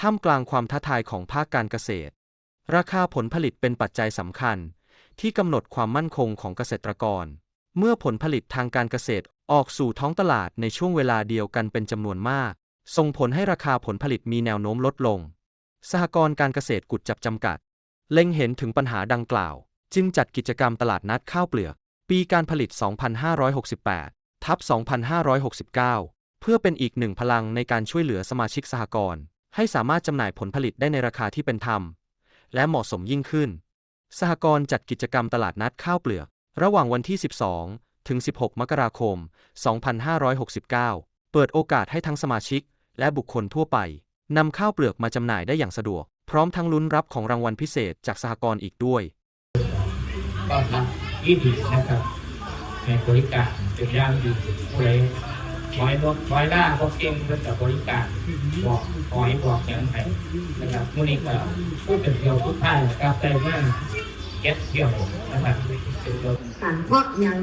ท่ามกลางความท้าทายของภาคการเกษตร ราคาผลผลิตเป็นปัจจัยสำคัญ ที่กำหนดความมั่นคงของเกษตรกร เมื่อผลผลิตทางการเกษตรออกสู่ท้องตลาดในช่วงเวลาเดียวกันเป็นจำนวนมาก ส่งผลให้ราคาผลผลิตมีแนวโน้มลดลง สหกรณ์การเกษตรกุดจับจำกัด เล็งเห็นถึงปัญหาดังกล่าว จึงจัดกิจกรรมตลาดนัดข้าวเปลือก ปีการผลิต 2568 ทับ 2569 เพื่อเป็นอีกหนึ่งพลังในการช่วยเหลือสมาชิกสหกรณ์ ให้สามารถจำหน่ายผลผลิตได้ในราคาที่เป็นธรรม และเหมาะสมยิ่งขึ้น สหกรณ์จัดกิจกรรมตลาดนัดข้าวเปลือก ระหว่างวันที่ 12 ถึง 16 มกราคม 2569 เปิดโอกาสให้ทั้งสมาชิก และบุคคลทั่วไปนำข้าวเปลือกมาจำหน่ายได้อย่างสะดวก พร้อมทั้งลุ้นรับของรางวัลพิเศษจากสหกรณ์อีกด้วยก็ทำยี่ดีนะครับในบริการเป็นย่างดีเลย น้อยบอกน้อยล่าก็เก่งก็จะบริการบอกคอยบอกอย่างไรนะครับมื่อนี้ก็พูดเป็นเดียวทุกท่านนะครับแต่ว่าเก็ตเดียวนะครับเป็นเดียวค่ะเพราะยัง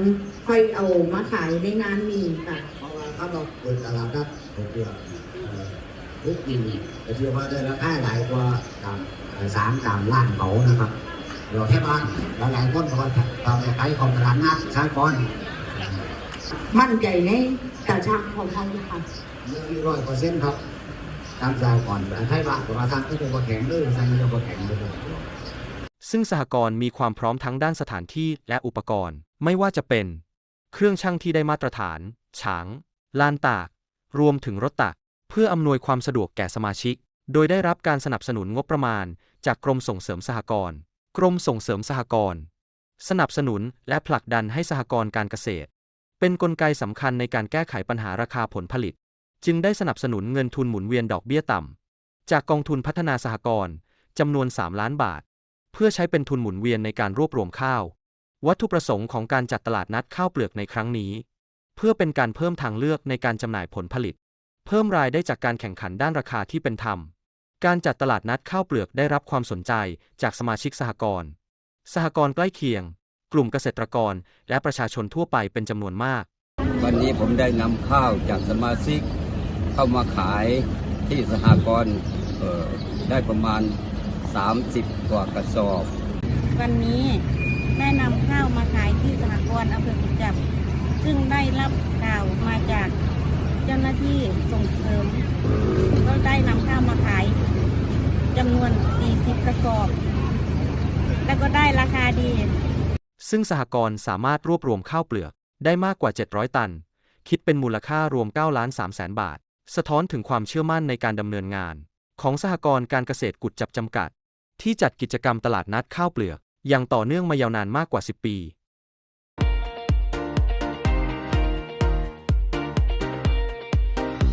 ค่อยเอามาขายในงานนี้ค่ะเพราะว่าถ้าเราเปิดตลาดนัดผมเชื่อเอ่อทุกปีจะเชื่อว่าได้ราคาหลายกว่าตามเอ่อสามตามล้านเขานะครับเราแค่บ้านหลายๆคนก็ทำไปของตลาดนัดสากลมั่นใจใน กระชับของเขาค่ะเมื่อร้อยเปอร์เซ็นต์ครับ ตามสากลแต่ให้บ้านตัวทางที่เป็นคนแข็งเลยใส่เป็นคนแข็งเลยซึ่งสหกรณ์มีความพร้อมทั้งด้านสถานที่และอุปกรณ์ ไม่ว่าจะเป็น เครื่องช่างที่ได้มาตรฐาน ฉาง ลานตาก รวมถึงรถตัก เพื่ออำนวยความสะดวกแก่สมาชิก โดยได้รับการสนับสนุนงบประมาณ จากกรมส่งเสริมสหกรณ์ กรมส่งเสริมสหกรณ์ สนับสนุนและผลักดันให้สหกรณ์การเกษตร เป็นนกลไกสำคัญในการแก้ไขปัญหาราคาผลผลิต จึงได้สนับสนุนเงินทุนหมุนเวียนดอกเบี้ยต่ำ จากกองทุนพัฒนาสหกรณ์จำนวน 3 ล้านบาท เพื่อใช้เป็นทุนหมุนเวียนในการรวบรวมข้าว วัตถุประสงค์ของการจัดตลาดนัดข้าวเปลือกในครั้งนี้ เพื่อเป็นการเพิ่มทางเลือกในการจำหน่ายผลผลิต เพิ่มรายได้จากการแข่งขันด้านราคาที่เป็นธรรม การจัดตลาดนัดข้าวเปลือกได้รับความสนใจจากสมาชิกสหกรณ์สหกรณ์ใกล้เคียง กลุ่มเกษตรกร และประชาชนทั่วไปเป็นจำนวนมาก วันนี้ผมได้นำข้าวจากสมาชิก เข้ามาขายที่สหกรณ์เอ่อได้ประมาณ 30 กว่ากระสอบ วันนี้แม่นำข้าวมาขายที่สหกรณ์อำเภอกุจจับ ซึ่งได้รับข่าวมาจากเจ้าหน้าที่ส่งเสริม ก็ได้นำข้าวมาขายจำนวน 40 กระสอบ แล้วก็ได้ราคาดี ซึ่งสหกรณ์สามารถรวบรวมข้าวเปลือกได้มากกว่า 700 ตัน คิดเป็นมูลค่ารวม9ล้าน3แสนบาท สะท้อนถึงความเชื่อมั่นในการดำเนินงาน ของสหกรณ์การเกษตรกุดจับจำกัด ที่จัดกิจกรรมตลาดนัดข้าวเปลือก อย่างต่อเนื่องมายาวนานมากกว่า 10 ปี